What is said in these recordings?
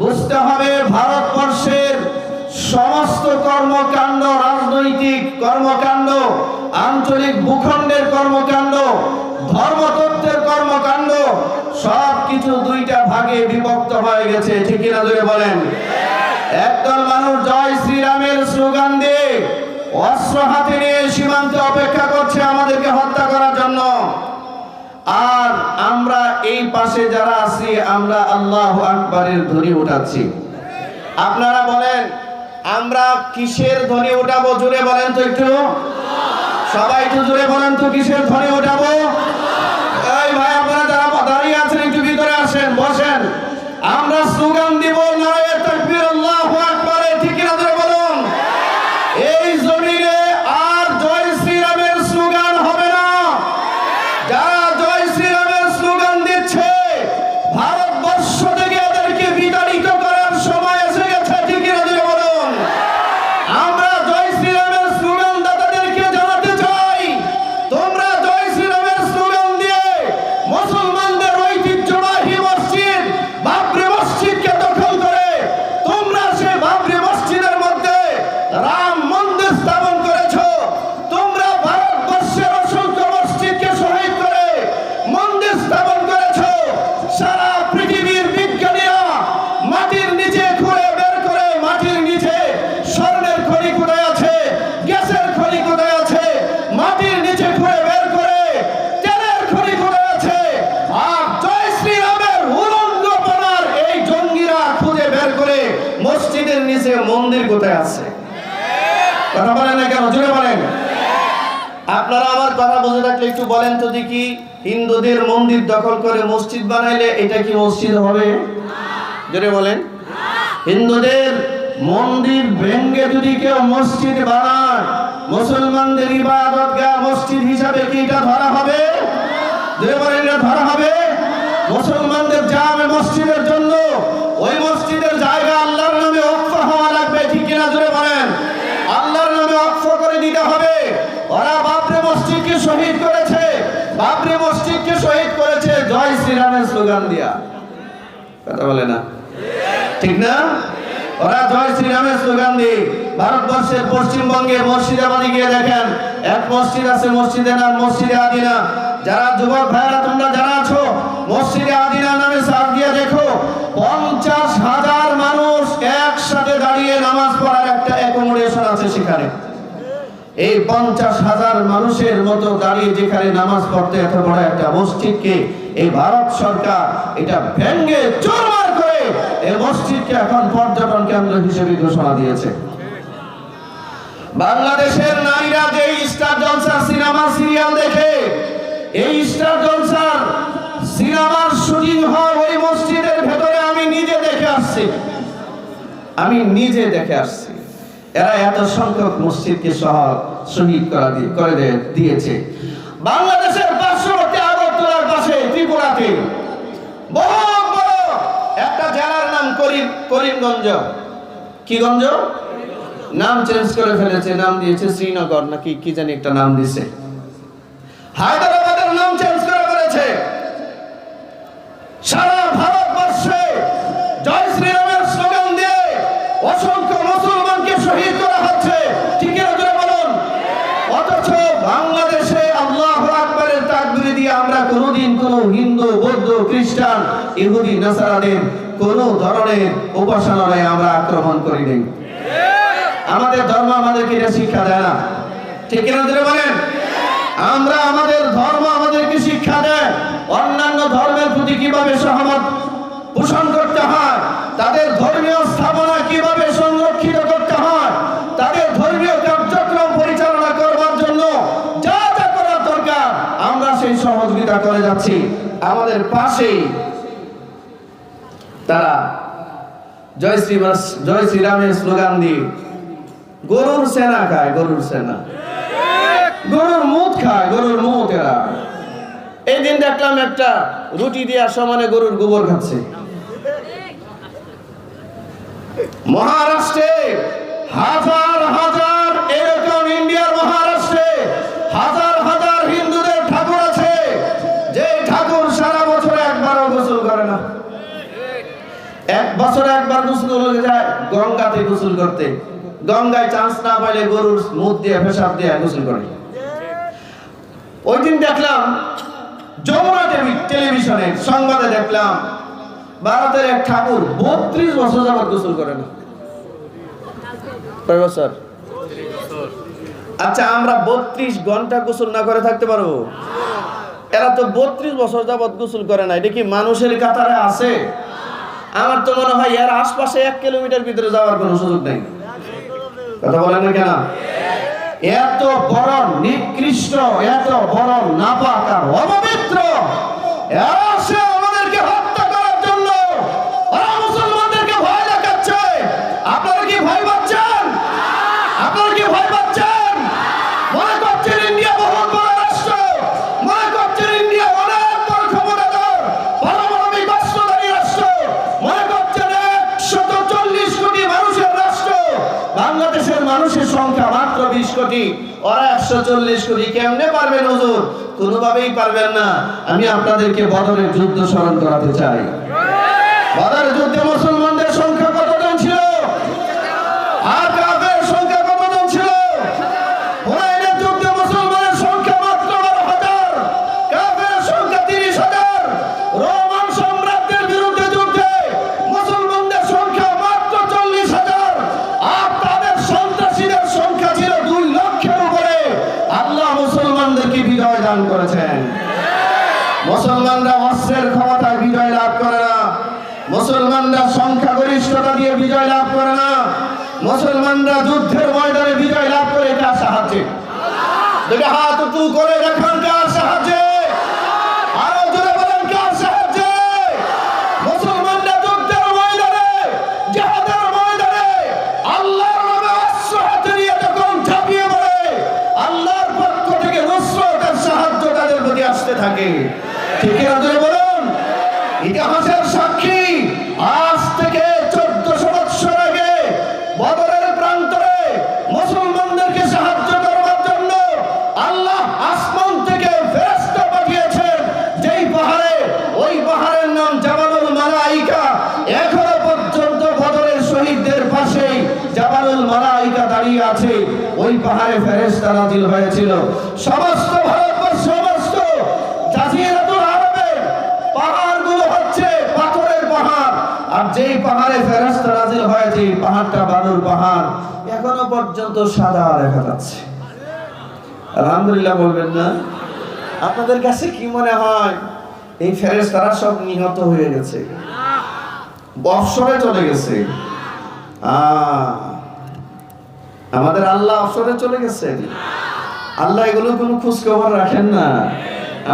বুঝতে হবে ভারতবর্ষের সমস্ত কর্মকাণ্ড, রাজনৈতিক কর্মকাণ্ড, আঞ্চলিক ভূখণ্ডের কর্মকাণ্ড, ধর্মতত্ত্বের কর্মকাণ্ড সব কিছু দুইটা ভাগে বিভক্ত হয়ে গেছে। ঠিক কিনা ধরে বলেন? একদল মানুষ জয় শ্রীরামের স্লোগান দিয়ে অস্ত্র হাতে নিয়ে সীমান্তে অপেক্ষা করছে আমাদেরকে হত্যা করার জন্য আর আমরা এই পাশে যারা আছি, আমরা আল্লাহ আকবরের ধ্বনি উঠাচ্ছি। আপনারা বলেন, আমরা কিসের ধ্বনি উঠাবো? জুড়ে বলেন তো একটু। সবাই একটু জুড়ে বলেন তো, কিসের ধ্বনি উঠাবো? না কেন? জুড়ে বলেন। আপনারা কথা বুঝে থাকলে একটু বলেন তো দেখি, হিন্দুদের মন্দির দখল করে মসজিদ বানাইলে এটা কি মসজিদ হবে? জোরে বলেন। হিন্দুদের মন্দির ভেঙ্গে যদি কেউ মসজিদ বানায়, মুসলমানদের ইবাদত মসজিদ হিসাবে কি এটা ধরা হবে? জোরে বলেন, এটা ধরা হবে? মুসলমানদের জামে মসজিদের জন্য ওই মসজিদের জায়গা স্লোগান দিয়া। কথা বলে না? ঠিক না? ওরা জয় শ্রীরামের স্লোগান দিয়ে ভারতবর্ষের পশ্চিমবঙ্গের মুর্শিদাবাদে গিয়ে দেখেন, এক মসজিদ আছে মসজিদের নাম মসজিদে আদিনা। যারা যুবক ভাইরা তোমরা যারা আছো, মসজিদে আদিনা নামে সার দিয়ে দেখো, পঞ্চাশ হাজার মানুষ একসাথে দাঁড়িয়ে নামাজ পড়ার একটা অ্যাকোমোডেশন আছে সেখানে। এই পঞ্চাশ হাজার মানুষের মতো দাঁড়িয়ে যেখানে নামাজ পড়তে এত বড় একটা মসজিদকে এই ভারত সরকার এটা ভেঙ্গে চোরমার করে এই মসজিদকে এখন পর্যটন কেন্দ্র হিসেবে ঘোষণা দিয়েছে। বাংলাদেশের নারীরা যে স্টার জলসা সিনেমা সিরিয়াল দেখে, এই স্টার জলসার সিনেমার শুটিং হয় ওই মসজিদের ভেতরে আমি নিজে দেখে আসছি। আমি নিজে দেখে আসছি। এরা এত সংখ্যক মসজিদকে সহ শহীদ করা দিয়ে করে দিয়েছে। বাংলাদেশের একটা জেলার নাম করিম, করিমগঞ্জ। কি গঞ্জ নাম চেঞ্জ করে ফেলেছে, নাম দিয়েছে শ্রীনগর, নাকি কি জানি একটা নাম দিছে হায়দ্রাবাদের নাম চেঞ্জ করে ফেলেছে। সারা ভারতবর্ষে জয় শ্রীরামের স্লোগান দিয়ে অসংখ্য মুসলমানকে শহীদ করা হচ্ছে। ঠিক বলুন? অথচ বাংলাদেশে আল্লাহ আকবরের তাকবির দিয়ে আমরা কোনোদিন কোনো হিন্দু, বৌদ্ধ, খ্রিস্টান, ইহুদি, নাসারাদের কোন ধরনের উপাসনালয়ে আমরা আক্রমণ করি নাই। আমাদের ধর্ম আমাদেরকে এটা শিক্ষা দেয় না। ঠিক কিনা বলেন? আমরা আমাদের ধর্ম আমাদেরকে শিক্ষা দেয়। অন্যান্য ধর্মের প্রতি কীভাবে সহমত পোষণ করতে হয়, তাদের ধর্মীয় স্থাপনা কীভাবে সহযোগিতা করে যাচ্ছি আমাদের পাশেই। তারা, জয় শ্রী জয় শ্রীরামের স্লোগান দিয়ে, গরুর সেনা খায়, গরুর সেনা। গরুর মুখ খায়, গরুর মুখ এরা। এই দিন দেখলাম একটা রুটি দেওয়ার সমানে গরুর গোবর খাচ্ছে। মহারাষ্ট্রে হাজার হাজার এরকম ইন্ডিয়ার মহারাষ্ট্রে হাজার বছরে একবার গোসল যায়, গঙ্গাতে গোসল করতে। গঙ্গায় চান্স না পাইলে গরুর মুখ দিয়ে, পেশাব দিয়ে গোসল করে। ওই দিন দেখলাম, যমুনা টিভি টেলিভিশনে সংবাদে দেখলাম, ভারতের এক ঠাকুর বত্রিশ বছর যাবত গোসল করে না। বছর? আচ্ছা আমরা বত্রিশ ঘণ্টা গোসল না করে থাকতে পারব? এরা তো বত্রিশ বছর যাবত গোসল করে না, এটা কি মানুষের কাতারে আছে? আমার তো মনে হয় এর আশপাশে এক কিলোমিটার ভিতরে যাওয়ার কোনো সুযোগ নেই। কথা বলেন কেন? এত বড় নিকৃষ্ট, এত বড় নাপাক আর অপবিত্র, এরা বিশ কোটি, ওরা একশো চল্লিশ কোটি, কেমনে পারবেন হজুর? কোনোভাবেই পারবেন না। আমি আপনাদেরকে বদরের যুদ্ধ স্মরণ করাতে চাই। বদরের যুদ্ধে মুসলমানদের মুসলমানরা যুদ্ধের ময়দানে বিজয় লাভ করে কার সাহায্যে। দুটো হাত উঁচু করে দেখান কার সাহায্যে। বলেন মুসলমানরা যুদ্ধের আল্লাহর আল্লাহর থেকে সাহায্য আসতে থাকে। ঠিক জোরে বলুন? ইতিহাসের সাক্ষী ওই পাহাড়ে ফেরেশতা নাজিল হয়েছিল। সমস্ত সমস্ত পাহাড়গুলো হচ্ছে পাথরের পাহাড়। আর যেই পাহাড়ে পাহাড়টা পাহাড়। পর্যন্ত সাদা দেখা যাচ্ছে। বলবেন না। আপনাদের কাছে কি মনে হয় এই ফেরেশতারা সব নিহত হয়ে গেছে? অবসরে চলে গেছে। আহ, আমাদের আল্লাহ অবসরে চলে গেছে আল্লাহ এগুলো কোনো খোঁজ খবর রাখেন না।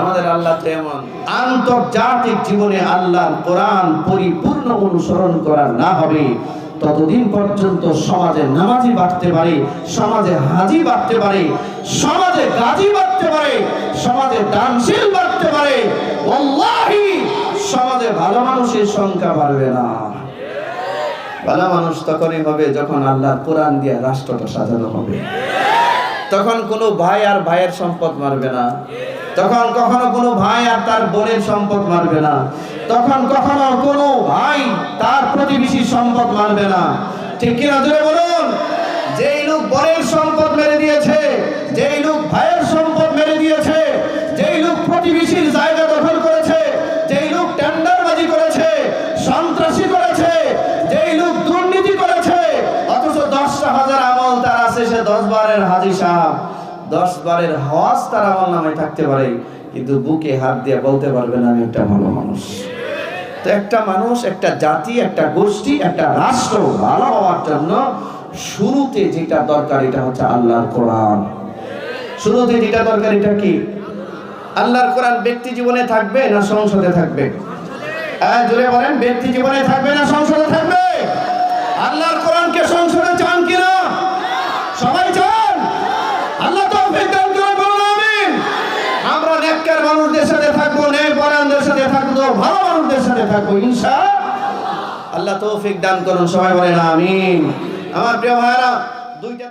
আমাদের আল্লাহ তো এমন। আন্তর্জাতিক জীবনে আল্লাহর কোরআন পরিপূর্ণ অনুসরণ করা না হবে, ততদিন পর্যন্ত সমাজে নামাজি বাড়তে পারে, সমাজে হাজি বাড়তে পারে, সমাজে গাজী বাড়তে পারে, সমাজে দানশীল বাড়তে পারে। সমাজে ভালো মানুষের সংখ্যা বাড়বে না। ভালো মানুষ তখনই হবে যখন আল্লাহর কোরআন দিয়ে রাষ্ট্রটা সাজানো হবে। তখন কোনো ভাই আর ভাইয়ের সম্পদ মারবে না। তখন কখনো কোনো ভাই আর তার বোনের সম্পদ মারবে না। তখন কখনো কোনো ভাই তার প্রতিবেশীর সম্পদ মারবে না। ঠিক কিনা জোরে বলুন? যেই লোক বোনের সম্পদ মেরে দিয়েছে, যেই লোক ভাইয়ের সম্পদ মেরে দিয়েছে, যেই লোক প্রতিবেশীর জায়গা বারের হজ তার আমল নামে থাকতে পারে, কিন্তু বুকে হাত দিয়ে বলতে পারবে না, আমি একটা ভালো মানুষ। তো একটা মানুষ, একটা জাতি, একটা গোষ্ঠী, একটা রাষ্ট্র ভালো হওয়ার জন্য শুরুতে যেটা দরকার, এটা হচ্ছে আল্লাহর কোরআন। শুরুতে যেটা দরকার, এটা কি? আল্লাহর কোরআন ব্যক্তি জীবনে থাকবে না সংসদে থাকবে? হ্যাঁ জোরে বলেন, ব্যক্তি জীবনে থাকবে না সংসদে থাকবে? আল্লাহর কোরআনকে সংসদে চান কিনা ভালো মানুষদের সাথে থাকব, ইনশা আল্লাহ। তৌফিক দান করুন, সবাই বলেন আমিন। আমার প্রিয় ভাইরা দুইটা